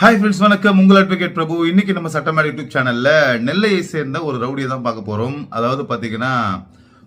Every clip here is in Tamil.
ஹாய் ஃப்ரெண்ட்ஸ் வணக்கம். உங்கள் அட்வொகேட் பிரபு. இன்னைக்கு நம்ம சட்டமேடை யூடியூப் சேனலில் நெல்லையை சேர்ந்த ஒரு ரவுடியை தான் பார்க்க போகிறோம் அதாவது பார்த்தீங்கன்னா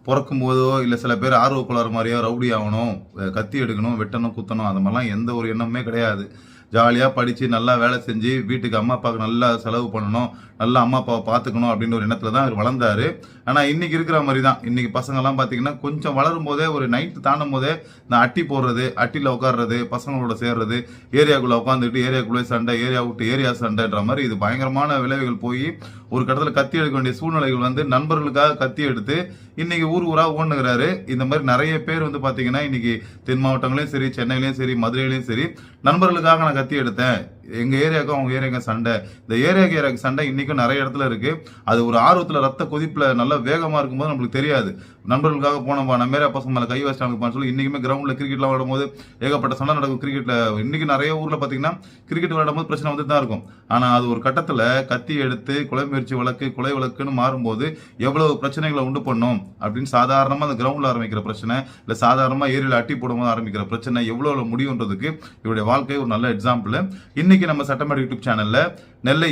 பிறக்கும் போதோ இல்லை சில பேர் ஆர்வ மாதிரியோ ரவுடி ஆகணும் கத்தி எடுக்கணும் வெட்டணும் குத்தணும் அந்த மாதிரிலாம் எந்த ஒரு எண்ணமுமே கிடையாது. ஜாலியாக படித்து நல்லா வேலை செஞ்சு வீட்டுக்கு அம்மா அப்பாவுக்கு நல்லா செலவு பண்ணணும் நல்லா அம்மா அப்பாவை பார்த்துக்கணும் அப்படின்ற ஒரு எண்ணத்தில் தான் அவர் வளர்ந்தாரு. ஆனால் இன்னைக்கு இருக்கிற மாதிரி தான் இன்னைக்கு பசங்கள்லாம் பார்த்தீங்கன்னா கொஞ்சம் வளரும் போதே ஒரு நைட்டு தாண்டும் போதே இந்த அட்டி போடுறது அட்டியில் உட்கார்றது பசங்களோட சேர்றது ஏரியாக்குள்ளே உட்காந்துட்டு ஏரியாக்குள்ளே சண்டை ஏரியா விட்டு ஏரியா சண்டைன்ற மாதிரி இது பயங்கரமான விளைவுகள் போய் ஒரு கடத்தில் கத்தி எடுக்க வேண்டிய சூழ்நிலைகள் வந்து நண்பர்களுக்காக கத்தி எடுத்து இன்னைக்கு ஊர் ஊரா ஓடுனுங்கிறாரு இந்த மாதிரி நிறைய பேர் வந்து பார்த்தீங்கன்னா இன்னைக்கு தென் மாவட்டங்களையும் சரி சென்னையிலையும் சரி மதுரையிலையும் சரி நண்பர்களுக்காக நான் கத்தி எடுத்தேன். எங்க ஏரியாவுக்கும் அவங்க ஏரியாவுக்கும் சண்டை. இந்த ஏரியாவுக்கு ஏரியாவுக்கு சண்டை இன்னைக்கும் நிறைய இடத்துல இருக்கு. அது ஒரு ஆர்வத்துல ரத்த கொதிப்புல நல்லா வேகமா இருக்கும்போது நம்மளுக்கு தெரியாது. நண்பர்களுக்காக போனோம்பா நம்ம ஏரியா பசங்க மேல கை வச்சிட்டாங்கப்பான்னு சொல்லி இன்னைக்குமே கிரவுண்ட்ல கிரிக்கெட்லாம் விளையாடும்போது ஏகப்பட்ட சண்டை நடக்கும் கிரிக்கெட்ல இன்னைக்கு நிறைய ஊர்ல பாத்தீங்கன்னா கிரிக்கெட் விளையாடும்போது பிரச்சனை வந்து தான் இருக்கும். ஆனா அது ஒரு கட்டத்துல கத்தி எடுத்து கொலை முயற்சி வழக்கு கொலை வழக்குன்னு மாறும்போது எவ்வளவு பிரச்சனைகளை உண்டு பண்ணும் அப்படின்னு சாதாரணமா அந்த கிரவுண்ட்ல ஆரம்பிக்கிற பிரச்சனை இல்ல சாதாரணமா ஏரியில அட்டி போடும்போது ஆரம்பிக்கிற பிரச்சனை எவ்வளவு முடியுன்றதுக்கு இவருடைய வாழ்க்கை ஒரு நல்ல எக்ஸாம்பிள் இன்னைக்கு நம்ம சட்டமேட யூடியூப் சேனல்ல நெல்லை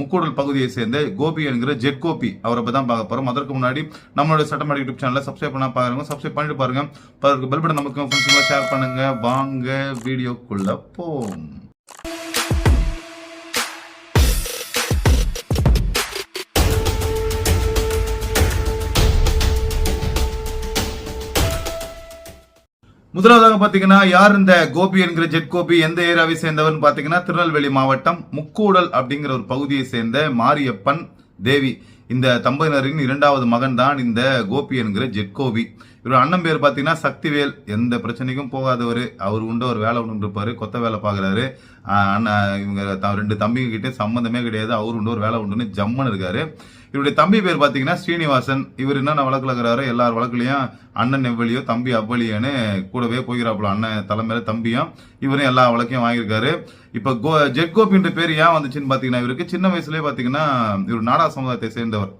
முக்கூடல் பகுதியை சேர்ந்த கோபி என்கிற ஜெட் கோபி அவரை பத்தி தான் பார்க்க போறோம். அதற்கு முன்னாடி நம்மளோட சட்டமேட யூடியூப் சேனலை சப்ஸ்கிரைப் பண்ணா பாருங்க. சப்ஸ்கிரைப் பண்ணிட்டு பாருங்க. பெல் பட்டன் நமக்கு ஃப்ரெண்ட்ஸுங்களை ஷேர் பண்ணுங்க. வாங்க வீடியோக்குள்ள போம் முதலாவதாக பாத்தீங்கன்னா யார் இந்த கோபி என்கிற ஜெட் கோபி எந்த ஏரியாவை சேர்ந்தவர்னு பாத்தீங்கன்னா திருநெல்வேலி மாவட்டம் முக்கூடல் அப்படிங்கிற ஒரு பகுதியை சேர்ந்த மாரியப்பன் தேவி. இந்த தம்பதியினரின் இரண்டாவது மகன் தான் இந்த கோபி என்கிற ஜெட் கோபி. இவர் அண்ணன் பேர் பார்த்தீங்கன்னா சக்திவேல். எந்த பிரச்சனைக்கும் போகாதவர். அவர் உண்டு ஒரு வேலை ஒன்று இருப்பார். கொத்த வேலை பார்க்குறாரு. அண்ணன் இவங்க ரெண்டு தம்பிங்க கிட்டே சம்மந்தமே கிடையாது. அவர் உண்டு ஒரு வேலை உண்டுன்னு ஜம்மன் இருக்காரு. இவருடைய தம்பி பேர் பார்த்தீங்கன்னா ஸ்ரீனிவாசன். இவர் என்னென்ன வழக்கில் இருக்கிறாரோ எல்லார் வழக்குலையும் அண்ணன் எவ்வளியோ தம்பி அவ்வளியோன்னு கூடவே போகிறாப்புல அண்ணன் தலைமையில தம்பியும். இவரும் எல்லா வழக்கையும் வாங்கியிருக்காரு. இப்போ கோ ஜெட் கோபின்ற பேர் ஏன் வந்துச்சுன்னு பார்த்தீங்கன்னா இவருக்கு சின்ன வயசுலேயே பார்த்தீங்கன்னா இவர் நாடா சமுதாயத்தை சேர்ந்தவர்.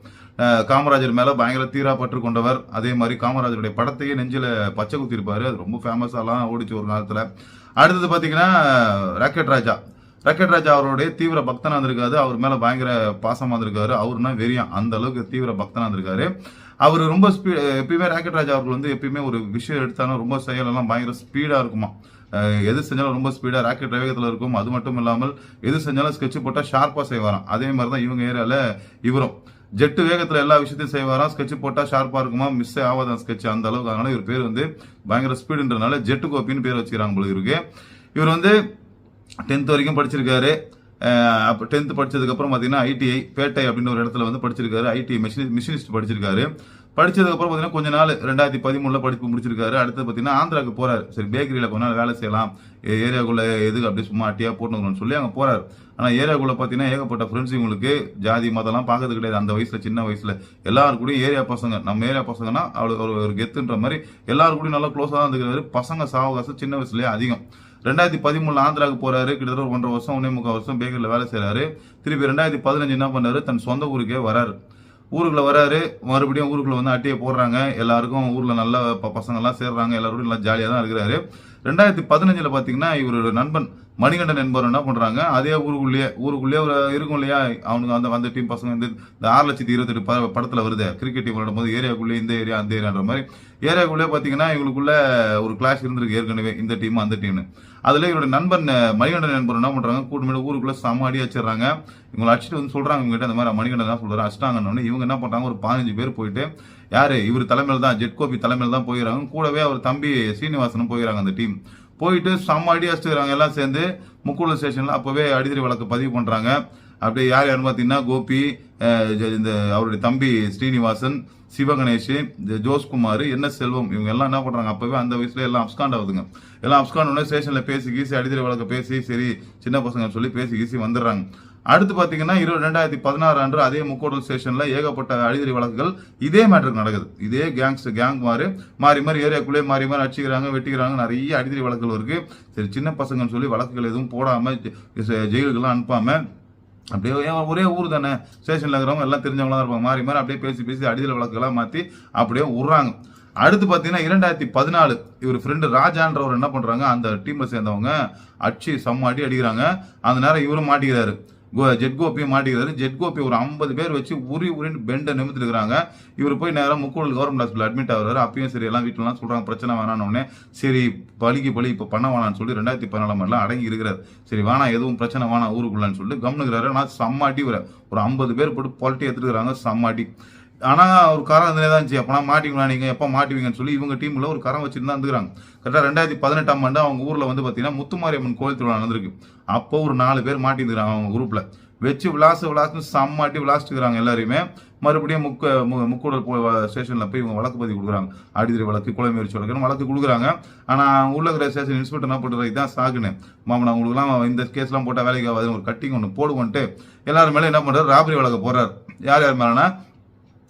காமராஜர் மேலே பயங்கர தீரா பற்று கொண்டவர். அதே மாதிரி காமராஜருடைய படத்தையே நெஞ்சில் பச்சை குத்திருப்பாரு. அது ரொம்ப ஃபேமஸாலாம் ஓடிச்சு ஒரு காலத்தில். அடுத்தது பார்த்தீங்கன்னா ராக்கெட் ராஜா. ராக்கெட் ராஜா அவருடைய தீவிர பக்தனா இருந்திருக்காரு. அவர் மேல பயங்கர பாசமா இருந்திருக்காரு. அவருனா வெறியும் அந்த அளவுக்கு தீவிர பக்தனா இருந்திருக்காரு. அவர் ரொம்ப ஸ்பீட் எப்பயுமே ராக்கெட் ராஜா அவர்கள் வந்து எப்பயுமே ஒரு விஷயம் எடுத்தாலும் ரொம்ப செயலெல்லாம் பயங்கர ஸ்பீடாக இருக்குமா? எது செஞ்சாலும் ரொம்ப ஸ்பீடாக ராக்கெட் வேகத்தில் இருக்கும். அது மட்டும் இல்லாமல் எது செஞ்சாலும் ஸ்கெட்ச் போட்டால் ஷார்ப்பாக செய்வாராம். அதே மாதிரி தான் இவங்க ஏரியாவில் இவரும். ஜெட்டு வேகத்தில் எல்லா விஷயத்தையும் செய்வாராம். ஸ்கெட்ச் போட்டால் ஷார்ப்பாக இருக்குமா? மிஸ் ஆகாதான் ஸ்கெட்ச் அந்த அளவுக்கு அதனால இவர் பேர் வந்து பயங்கர ஸ்பீடுன்றனால ஜெட்டு கோப்பின்னு பேர் வச்சுக்கிறாங்க போல இருக்கு. இவர் வந்து டென்த் வரைக்கும் படிச்சிருக்காரு. அப்போ டென்த்து படிச்சதுக்கப்புறம் பார்த்தீங்கன்னா ஐடிஐ பேட்டை அப்படின்னு ஒரு இடத்துல வந்து படிச்சிருக்காரு. ஐடிஐ மிஷினி மிஷினிஸ்ட் படிச்சிருக்காரு. படிச்சதுக்கப்புறம் பார்த்தீங்கன்னா கொஞ்ச நாள் ரெண்டாயிரத்தி பதிமூணில் படிப்பு முடிச்சிருக்காரு. அடுத்து பார்த்தீங்கன்னா ஆந்திராவுக்கு போகிறார் சரி பேக்கரியில் கொஞ்ச நாள் வேலை செய்யலாம். ஏரியாக்குள்ளே எதுக்கு அப்படி சும்மா அட்டியாக போட்டுக்கணும்னு சொல்லி அங்கே போகிறார் ஆனால் ஏரியாக்குள்ளே பார்த்தீங்கன்னா ஏகப்பட்ட ஃப்ரெண்ட்ஸ் இவங்களுக்கு ஜாதி மதம்லாம் பார்க்கறது கிடையாது. அந்த வயசில் சின்ன வயசில். எல்லாருக்கூடையும் ஏரியா பசங்க. நம்ம ஏரியா பசங்கன்னா அவளுக்கு ஒரு கெத்துன்ற மாதிரி எல்லாருக்கூடையும் நல்லா க்ளோஸாக தான் இருந்துக்கிறாரு. பசங்க சாவகாசம் சின்ன வயசுலேயே அதிகம். ரெண்டாயிரத்தி பதிமூணுல ஆந்திராவுக்கு போறாரு. கிட்டத்தட்ட ஒரு ஒன்றரை வருஷம் ஒன்னே முக்கால் வருஷம் பேக்கரியில் வேலை செய்றாரு. திருப்பி ரெண்டாயிரத்தி பதினஞ்சு என்ன பண்ணாரு? தன் சொந்த ஊருக்கே வராரு. ஊருக்குள்ள வராரு. மறுபடியும் ஊருக்குள்ள வந்து அட்டையை போடுறாங்க. எல்லாருக்கும் ஊர்ல நல்ல ப- பசங்க எல்லாம் சேர்றாங்க. எல்லாரோடும் நல்லா ஜாலியா தான் இருக்கிறாரு. ரெண்டாயிரத்தி பதினஞ்சுல பாத்தீங்கன்னா இவரோட நண்பன் மணிகண்டன் என்பவர் என்ன பண்ணுறாங்க அதே ஊருக்குள்ளேயே ஊருக்குள்ளேயே ஒரு இருக்கும் இல்லையா? அவனுக்கு அந்த அந்த டீம் பசங்க வந்து இந்த ஆறு லட்சத்தி இருபத்தெட்டு ப- படத்தில் வருது. கிரிக்கெட் டீம் விளையாடும் ஏரியாக்குள்ளே இந்த ஏரியா அந்த ஏரியான்ற மாதிரி. ஏரியாக்குள்ளே பார்த்தீங்கன்னா இவங்களுக்குள்ள ஒரு கிளாஷ் இருந்திருக்கு ஏற்கனவே இந்த டீம் அந்த டீம்னு அதில் இவரோட நண்பன் மணிகண்டன் நண்பர் என்ன பண்ணுறாங்க கூட்டு ஊருக்குள்ளே சம அடி வச்சிடுறாங்க. இவங்களை அடிச்சுட்டு வந்து சொல்கிறாங்க இவங்ககிட்ட கிட்ட மாதிரி மணிகண்டன் தான் சொல்கிறார் அடிச்சிட்டாங்கன்னு இவங்க என்ன பண்ணுறாங்க ஒரு பதினஞ்சு பேர் போயிட்டு யார்? இவர் தலைமையில் தான் ஜெட்கோபி கோபி தான் போயிடறாங்க. கூடவே அவர் தம்பி சீனிவாசனும் போயிடறாங்க அந்த டீம் போயிட்டு செம்ம அடி அடிச்சுக்கிறாங்க எல்லாம் சேர்ந்து முக்கூடல் ஸ்டேஷன்ல. அப்பவே அடிதடி வழக்கு பதிவு பண்றாங்க. அப்படியே யார் யாருன்னு பார்த்தீங்கன்னா கோபி இந்த அவருடைய தம்பி ஸ்ரீனிவாசன் சிவகணேஷ் இந்த ஜோஸ்குமார் என்ன செல்வம் இவங்க எல்லாம் என்ன பண்றாங்க? அப்பவே அந்த வயசுல எல்லாம் அப்ஸ்காண்ட் ஆகுதுங்க. எல்லாம் அப்ஸ்காண்ட் உடனே ஸ்டேஷன்ல பேசி கீசி அடிதடி வழக்கு பேசி சரி சின்ன பசங்கன்னு சொல்லி பேசி கீசி வந்துடுறாங்க. அடுத்து பார்த்தீங்கன்னா இருபது ரெண்டாயிரத்தி பதினாறு அன்று அதே முக்கோடல் ஸ்டேஷனில் ஏகப்பட்ட அடிதடி வழக்குகள் இதே மேட்டருக்கு நடக்குது. இதே கேங்ஸ் கேங் மாறு மாறி மாறி ஏரியாக்குள்ளே மாறி மாறி அடிச்சுக்கிறாங்க வெட்டிக்கிறாங்க நிறைய அடிதடி வழக்குகள் இருக்குது சரி சின்ன பசங்கன்னு சொல்லி வழக்குகள் எதுவும் போடாமல் ஜெ- ஜெயிலுக்கெல்லாம் அனுப்பாமல் அப்படியே ஒரே ஊர் தானே ஸ்டேஷனில் இருக்கிறவங்க எல்லாம் தெரிஞ்சவங்களாம் தான் இருப்பாங்க. மாறி மாறி அப்படியே பேசி பேசி அடிதல் வழக்குகளாக மாற்றி அப்படியே விடுறாங்க அடுத்து பார்த்தீங்கன்னா இரண்டாயிரத்தி பதினாலு இவர் ஃப்ரெண்டு ராஜான்றவர் என்ன பண்ணுறாங்க அந்த டீமில் சேர்ந்தவங்க அடிச்சு செம்ம அடி அடிக்கிறாங்க. அந்த நேரம் இவரும் மாட்டிக்கிறாரு. கோ- ஜெட் கோபியும் மாட்டிக்கிறாரு. ஜெட் கோபி ஒரு ஐம்பது பேர் வச்சு உரி உரின்னு பெண்டை நிமித்திருக்கிறாங்க இவர் போய் நேரம் முக்கூடல் கவர்மெண்ட் ஹாஸ்பிட்டல் அட்மிட் ஆகிறாரு. அப்பயும் சரி எல்லாம் வீட்டிலலாம் சொல்கிறாங்க பிரச்சனை வேணாம்னு உடனே சரி பலிக்கு பலி இப்போ பண்ண வேணாம்னு சொல்லி ரெண்டாயிரத்தி பதினாலாம் எல்லாம் அடங்கி இருக்கிறார். சரி வேணாம் எதுவும் பிரச்சனை வேணாம் ஊருக்குள்ளான்னு சொல்லிட்டு கவனிக்கிறாரு ஆனால் சம்மாட்டி வர ஒரு ஐம்பது பேர் போட்டு பொலட்டி எடுத்துருக்கிறாங்க சம்மாட்டி ஆனால் ஒரு கரம் இருந்தே தான் இருந்துச்சு. அப்பனா மாட்டிங்களா நீங்கள் எப்போ மாட்டுவீங்கன்னு சொல்லி இவங்க டீமில் ஒரு கரம் வச்சுருந்தா இருந்துக்கிறாங்க. கரெக்டாக ரெண்டாயிரத்தி பதினெட்டாம் ஆண்டு அவங்க ஊரில் வந்து பார்த்தீங்கன்னா முத்துமாரியம்மன் கோயில் திருவிழா நடந்திருக்கு. அப்போ ஒரு நாலு பேர் மாட்டிருந்துக்கிறாங்க அவங்க குரூப்பில் வச்சு விளாசு விளாசுன்னு சம்மாட்டி விளாசிட்டுக்கிறாங்க எல்லாரையுமே மறுபடியும் முக்க மு- முக்கூடல் போ ஸ்டேஷனில் போய் இவங்க வழக்கு பதிவு கொடுக்குறாங்க. அடிதிரி வழக்கு கொலை முயற்சி வழக்குன்னு வழக்கு கொடுக்குறாங்க. ஆனால் உள்ள இருக்கிற ஸ்டேஷன் இன்ஸ்பெக்டர் என்ன பண்ணுறது இதான் சாகுன்னு. மாமன் அவங்களுக்குலாம் இந்த கேஸ்லாம் போட்டால் வேலைக்கு ஆகாது ஒரு கட்டிங் ஒன்று போடுவோன்ட்டு எல்லாரும் மேலே என்ன பண்ணுறாரு ராபரி வழக்கு போடுறாரு. யார் யார் மேலேனா?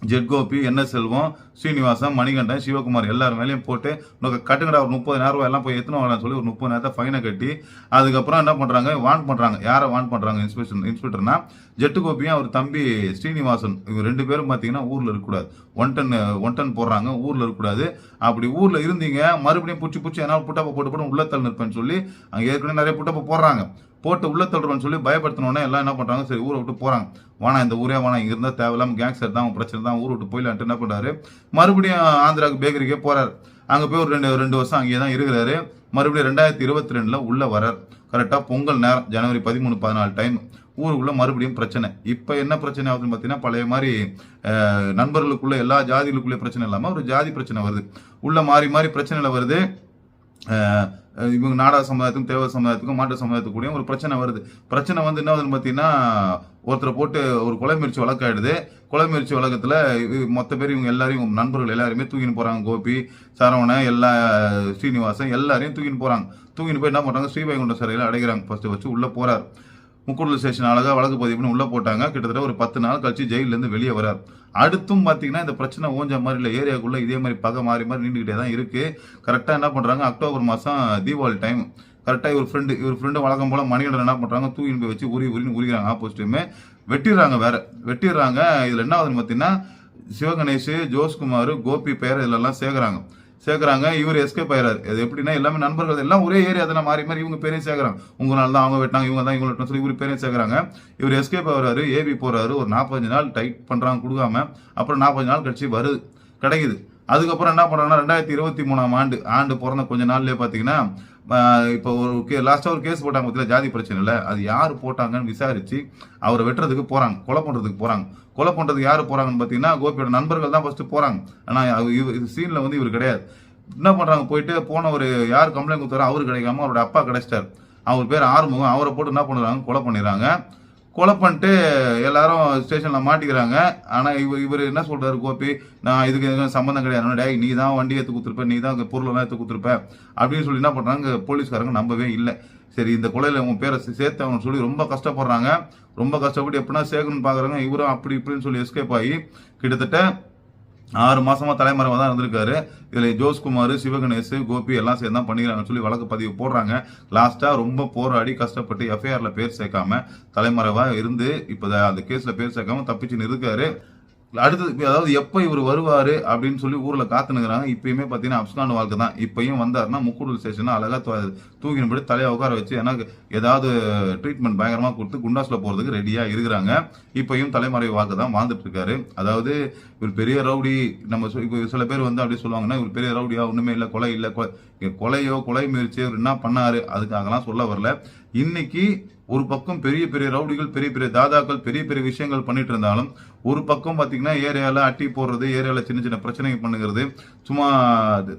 ஜெட் கோபி என்ன செல்வம் ஸ்ரீனிவாசன் மணிகண்டன் சிவகுமார் எல்லார் மேலேயும் போட்டு உனக்கு கட்டுங்கடா ஒரு முப்பதாயிரம் ரூபாய் எல்லாம் போய் எத்தனை வரலாம்னு சொல்லி ஒரு முப்பதாயிரத்தை ஃபைனை கட்டி அதுக்கப்புறம் என்ன பண்ணுறாங்க வான் பண்ணுறாங்க யாரை வான் பண்ணுறாங்க இன்ஸ்பெக்டர் இன்ஸ்பெக்டர்னா ஜெட்டு கோபியும் அவர் தம்பி ஸ்ரீனிவாசன் இவங்க ரெண்டு பேரும் பார்த்தீங்கன்னா ஊரில் இருக்கக்கூடாது. ஒன் டன் ஒன் டன் போடுறாங்க ஊரில் இருக்கக்கூடாது. அப்படி ஊரில் இருந்தீங்க மறுபடியும் பிடிச்சி பிடிச்சி என்னால் புட்டப்பை போட்டு போட்டு உள்ள நிற்பேன்னு சொல்லி அங்கே ஏற்கனவே நிறைய புட்டப்பை போடுறாங்க. போட்டு உள்ள தள்ளுறோம்னு சொல்லி பயப்படுத்தினோடனே எல்லாம் என்ன பண்ணுறாங்க சரி ஊரை விட்டு போகிறாங்க வானா இந்த ஊரே வானா இங்கே இருந்தால் தேவையில்லாமல் கேங்ஸ்டர் தான் பிரச்சனை தான் ஊரை விட்டு போயிடலான்ட்டு என்ன பண்ணுறாரு மறுபடியும் ஆந்திராவுக்கு பேக்கரிக்கே போகிறார் அங்கே போய் ஒரு ரெண்டு ரெண்டு வருஷம் அங்கேயே தான் இருக்கிறாரு. மறுபடியும் ரெண்டாயிரத்தி இருபத்தி ரெண்டில் உள்ளே வரார் கரெக்டாக பொங்கல் நேரம் ஜனவரி பதிமூணு பதினாலு டைம் ஊருக்குள்ளே மறுபடியும் பிரச்சனை. இப்போ என்ன பிரச்சனை ஆகுதுன்னு பார்த்தீங்கன்னா பழைய மாதிரி நண்பர்களுக்குள்ளே எல்லா ஜாதிகளுக்குள்ளே பிரச்சனை இல்லாமல் ஒரு ஜாதி பிரச்சனை வருது. உள்ளே மாறி மாறி பிரச்சனையில் வருது. இவங்க நாடக சமுதாயத்துக்கும் தேவ சமுதாயத்துக்கும் மாட்டு சமுதாயத்துக்கு ஒரு பிரச்சனை வருது. பிரச்சனை வந்து என்ன ஆகுதுன்னு பார்த்தீங்கன்னா ஒருத்தரை போட்டு ஒரு கொலை முயற்சி வழக்காயிடுது. கொலை முயற்சி வழக்கத்தில் மொத்த பேர் இவங்க எல்லாரையும் நண்பர்கள் எல்லாருமே தூக்கின்னு போகிறாங்க கோபி சரவணன் எல்லா ஸ்ரீனிவாசன் எல்லாரையும் தூக்கின்னு போகிறாங்க தூக்கின்னு போய் என்ன பண்ணுறாங்க ஸ்ரீவைகுண்டம் சிறையில் அடைகிறாங்க. ஃபஸ்ட்டு வச்சு உள்ளே போகிறார் முக்கூடல் ஸ்டேஷன் அழகாக வழக்கு பதிவு பண்ணி போட்டாங்க. கிட்டத்தட்ட ஒரு பத்து நாள் கழிச்சு ஜெயிலேருந்து வெளியே வரார். அடுத்தும் பார்த்தீங்கன்னா இந்த பிரச்சனை ஓஞ்ச மாதிரி இல்லை ஏரியாவுக்குள்ளே இதே மாதிரி பகை மாறி மாறி நீண்டுக்கிட்டே தான் இருக்குது கரெக்டாக என்ன பண்ணுறாங்க அக்டோபர் மாதம் தீபாவளி டைம் கரெக்டாக இவர் ஃப்ரெண்டு இவர் ஃப்ரெண்டு வழக்கம் போல மணிகண்டன் என்ன பண்ணுறாங்க தூயின் போய் வச்சு உரி உரின்னு உரிக்கிறாங்க ஆப்போசிட்டுமே வெட்டிடுறாங்க வேற. வெட்டிடுறாங்க. இதில் என்ன ஆகுதுன்னு பார்த்தீங்கன்னா சிவகணேஷ் ஜோஸ்குமார் கோபி பெயர் இதெல்லாம் சேர்க்குறாங்க. சேர்க்குறாங்க இவர் எஸ்கேப் ஆயிறாரு. அது எப்படின்னா எல்லாமே நண்பர்கள் எல்லாம் ஒரே ஏரியா தானே மாறி மாறி இவங்க பேரையும் சேர்க்குறாங்க. உங்களால் தான் அவங்க வெட்டினாங்க இவங்க தான் இவங்க சொல்லி இவர் பேரையும் சேர்க்குறாங்க. இவர் எஸ்கேப் ஆகிறாரு ஏபி போகிறாரு ஒரு நாற்பத்தஞ்சு நாள் டைட் பண்ணுறாங்க கொடுக்காம. அப்புறம் நாற்பத்தஞ்சு நாள் கழிச்சு வருது கிடைக்குது. அதுக்கப்புறம் என்ன பண்ணுறாங்கன்னா ரெண்டாயிரத்தி இருபத்தி மூணாம் ஆண்டு ஆண்டு பிறந்த கொஞ்ச நாள்லேயே பார்த்தீங்கன்னா இப்போ ஒரு கே லாஸ்ட்டாக ஒரு கேஸ் போட்டாங்க பார்த்தீங்களா ஜாதி பிரச்சனை இல்லை. அது யார் போட்டாங்கன்னு விசாரித்து அவரை வெட்டுறதுக்கு போகிறாங்க கொலை பண்ணுறதுக்கு போகிறாங்க கொலை பண்ணுறது யார் போகிறாங்கன்னு பார்த்தீங்கன்னா கோபியோட நண்பர்கள் தான் ஃபஸ்ட்டு போகிறாங்க ஆனால் அவ- இவ- சீனில் வந்து இவர் கிடையாது. என்ன பண்ணுறாங்க போயிட்டு போன ஒரு யார் கம்ப்ளைண்ட் கொடுத்தாரோ அவரு கிடைக்காம அவரோட அப்பா கிடைச்சிட்டார். அவர் பேர் ஆறுமுகம். அவரை போட்டு என்ன பண்ணுறாங்க கொலை பண்ணிடுறாங்க. கொலை பண்ணிட்டு எல்லாரும் ஸ்டேஷனில் மாட்டிக்கிறாங்க. ஆனால் இவர் இவர் என்ன சொல்கிறாரு கோபி? நான் இதுக்கு எதுவும் சம்மந்தம் கிடையாது. டேய் நீ தான் வண்டி எடுத்து கொடுத்துருப்ப நீ தான் பொருளெல்லாம் எடுத்து கொடுத்துருப்ப அப்படின்னு சொல்லி என்ன பண்ணுறாங்க போலீஸ்காரங்க நம்பவே இல்லை. சரி இந்த கொலையில் உன் பேரை சே- சேர்த்தவன்னு சொல்லி ரொம்ப கஷ்டப்படுறாங்க. ரொம்ப கஷ்டப்பட்டு எப்படின்னா சேர்க்கணும்னு பார்க்குறாங்க இவரும் அப்படி இப்படின்னு சொல்லி எஸ்கேப் ஆகி கிட்டத்தட்ட ஆறு மாசமா தலைமறைவாக தான் இருந்திருக்காரு. இதில் ஜோஸ்குமார் சிவகணேஷ் கோபி எல்லாம் சேர்ந்து தான் பண்ணிக்கிறாங்கன்னு சொல்லி வழக்கு பதிவு போடுறாங்க. லாஸ்ட்டாக ரொம்ப போராடி கஷ்டப்பட்டு எஃப்ஐஆரில் பேர் சேர்க்காம தலைமறைவாக இருந்து இப்போ அந்த கேஸில் பேர் சேர்க்காம தப்பிச்சுன்னு இருக்காரு. அடுத்தது அதாவது எப்போ இவர் வருவார் அப்படின்னு சொல்லி ஊரில் காத்துனுங்கிறாங்க இப்பயுமே பார்த்தீங்கன்னா அப்ஸ்கான் வாழ்க்கை தான். இப்பயும் வந்தாருன்னா முக்கூடல் ஸ்டேஷனாக அழகாக தூ- தூக்கினபடி தலையை உட்கார வச்சு எனக்கு ஏதாவது ட்ரீட்மெண்ட் பயங்கரமாக கொடுத்து குண்டாஸில் போகிறதுக்கு ரெடியாக இருக்கிறாங்க. இப்பயும் தலைமறை வாழ்க்கை தான் வாழ்ந்துட்டு இருக்காரு அதாவது இவர் பெரிய ரவுடி நம்ம சொ- சில பேர் வந்து அப்படியே சொல்லுவாங்கன்னா இவர் பெரிய ரவுடியா ஒன்றுமே இல்லை கொலை இல்லை கொலை கொலையோ கொலை முயற்சியோ இவர் என்ன பண்ணார்? அதுக்காகலாம் சொல்ல வரல. இன்னைக்கு ஒரு பக்கம் பெரிய பெரிய ரவுடிகள் பெரிய பெரிய தாதாக்கள் பெரிய பெரிய விஷயங்கள் பண்ணிட்டு இருந்தாலும் ஒரு பக்கம் பார்த்தீங்கன்னா ஏரியாவில் அட்டி போடுறது ஏரியாவில் சின்ன சின்ன பிரச்சனைகள் பண்ணுகிறது சும்மா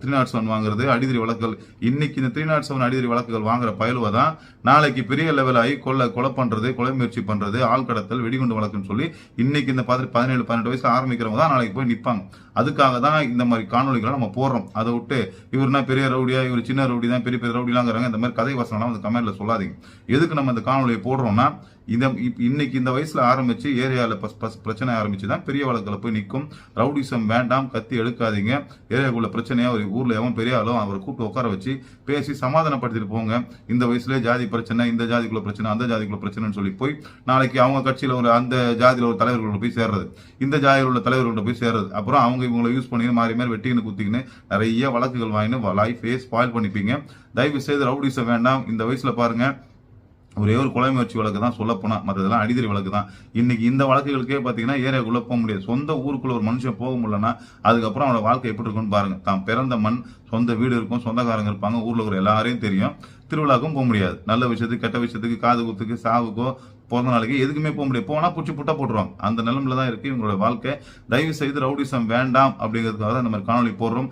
த்ரீ நாட் செவன் வாங்குறது அடிதிரி வழக்குகள். இன்னைக்கு இந்த த்ரீ நாட் செவன் அடிதிரி வழக்குகள் வாங்குற பயலுவை தான் நாளைக்கு பெரிய லெவல் ஆகி கொலை கொலை பண்ணுறது கொலை முயற்சி பண்ணுறது ஆள் கடத்தல் வெடிகுண்டு வழக்குன்னு சொல்லி இன்னைக்கு இந்த பதினேழு பதினெட்டு வயசு ஆரம்பிக்கிறவங்க தான் நாளைக்கு போய் நிற்பாங்க அதுக்காக தான் இந்த மாதிரி காணொலிகளை நம்ம போடுறோம். அதை விட்டு இவர்னா பெரிய ரவுடியா இவர் சின்ன ரவுடி தான் பெரிய பெரிய ரவுடிலாங்கிறாங்க இந்த மாதிரி கதை வசனம்லாம் வந்து கமெண்ட்ல சொல்லாதீங்க. எதுக்கு நம்ம இந்த காணொலியை போடுறோம்னா இந்த இன்னைக்கு இந்த வயசுல ஆரம்பிச்சு ஏரியாவில் பஸ் பஸ் பிரச்சனை ஆரம்பிச்சு தான் பெரிய வழக்கில் போய் நிற்கும் ரவுடிசம் வேண்டாம் கத்தி எடுக்காதீங்க. ஏரியாவுக்குள்ள பிரச்சனையா ஒரு ஊர்ல எவன் பெரிய ஆளும் அவரை கூப்பிட்டு உட்கார வச்சு பேசி சமாதானப்படுத்திட்டு போங்க. இந்த வயசுல ஜாதி பிரச்சனை இந்த ஜாதிக்குள்ள பிரச்சனை அந்த ஜாதிக்குள்ள பிரச்சனைன்னு சொல்லி போய் நாளைக்கு அவங்க கட்சியில ஒரு அந்த ஜாதியில ஒரு தலைவர்களோட போய் சேர்றது. இந்த ஜாதியில் உள்ள தலைவர்களோட போய் சேர்றது. அப்புறம் அவங்க இவங்களை யூஸ் பண்ணி மாறி மாறி வெட்டின்னு குத்திக்கின்னு நிறைய வழக்குகள் வாங்கின்னு லைஃபே ஸ்பாயில் பண்ணிப்பீங்க. தயவு செய்து ரவுடிசம் வேண்டாம். இந்த வயசுல பாருங்க. ஒரே ஒரு கொலை முயற்சி வழக்கு தான் சொல்ல போனா. மற்றதெல்லாம் அடிதடி வழக்கு தான். இன்னைக்கு இந்த வழக்குகளுக்கே பார்த்தீங்கன்னா ஏரியாக்குள்ள போக முடியாது. சொந்த ஊருக்குள்ள ஒரு மனுஷன் போக முடியலன்னா அதுக்கப்புறம் அவனோட வாழ்க்கை எப்படி இருக்கும்னு பாருங்க. தான் பிறந்த மண் சொந்த வீடு இருக்கும் சொந்தக்காரங்க இருப்பாங்க. ஊர்ல இருக்கிற எல்லாரையும் தெரியும். திருவிழாக்கும் போக முடியாது. நல்ல விஷயத்துக்கு கெட்ட விஷயத்துக்கு காது குத்துக்கு சாவுக்கோ பிறந்த நாளைக்கு எதுக்குமே போக முடியாது. போனால் பூச்சி புட்டா போட்டுருவாங்க. அந்த நிலமில் தான் இருக்குது இவங்களோட வாழ்க்கை. தயவு செய்து ரவுடிசம் வேண்டாம் அப்படிங்கிறதுக்காக தான் இந்த மாதிரி காணொலி போடுறோம்.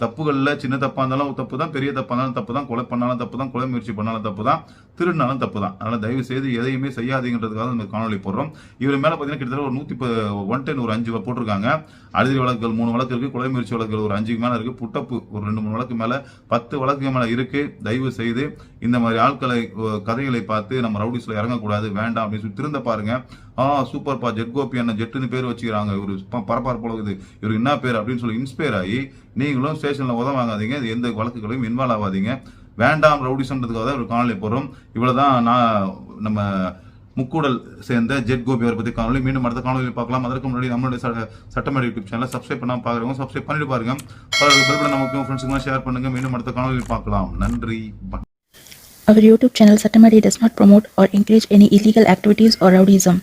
தப்புகளில் சின்ன தப்பாக இருந்தாலும் தப்பு தான் பெரிய தப்பாக இருந்தாலும் தப்பு தான் கொலை பண்ணாலும் தப்பு தான் கொலை முயற்சி பண்ணாலும் தப்பு தான் திருடினாலும் தப்பு தான் அதனால் தயவு செய்து எதையுமே செய்யாதீங்கிறதுக்காக நம்ம காணொலி போடுறோம். இவர் மேலே பார்த்தீங்கன்னா கிட்டத்தட்ட ஒரு நூற்றி ஒன் டென் ஒரு அஞ்சு போட்டிருக்காங்க. அழுதி வழக்குகள் மூணு வழக்கு இருக்குது கொலை முயற்சி வழக்குகள் ஒரு அஞ்சுக்கு மேலே இருக்குது புட்டப்பு ஒரு ரெண்டு மூணு வழக்கு மேலே பத்து வழக்கு மேலே இருக்குது தயவு செய்து இந்த மாதிரி ஆட்களை கதைகளை பார்த்து நம்ம ரவுடிஸில் இறங்கக்கூடாது வேண்டாம் அப்படின்னு சொல்லி திருந்த பாருங்கள் ஆ சூப்பர்ப்பா ஜெட் கோபி அண்ணன் ஜெட்டுன்னு பேர் வச்சுக்கிறாங்க. இவர் பரபரப்பு போலகுது இவர் என்ன பேர் அப்படின்னு சொல்லி இன்ஸ்பயர் ஆகி நீங்களும் ஸ்டேஷனில் உதவ வாங்காதீங்க. இது எந்த வழக்குகளையும் இன்வால்வ் ஆகாதீங்க. வேண்டாம் ரவுடிசம்ன்றதுக்காக தான் இவர் காணொலி போடுறோம். இவ்வளவுதான் நான் நம்ம முக்கூடல் சேர்ந்த ஜெட் கோபி அவரை பற்றி காணொலி மீண்டும் அடுத்த காணொலியில் பார்க்கலாம். அதற்கு முன்னாடி நம்மளுடைய ச- சட்டமேடை யூடியூப் சேனலை சப்ஸ்கிரைப் பண்ணாமல் பார்க்குறவங்க சப்ஸ்கிரைப் பண்ணிட்டு பாருங்க. பெல் பட்டன் நமக்கு ஃப்ரெண்ட்ஸுக்குலாம் ஷேர் பண்ணுங்கள் மீண்டும் அடுத்த காணொலியில் பார்க்கலாம். நன்றி. வணக்கம். Our YouTube channel Satamari does not promote or encourage any illegal activities or rowdyism.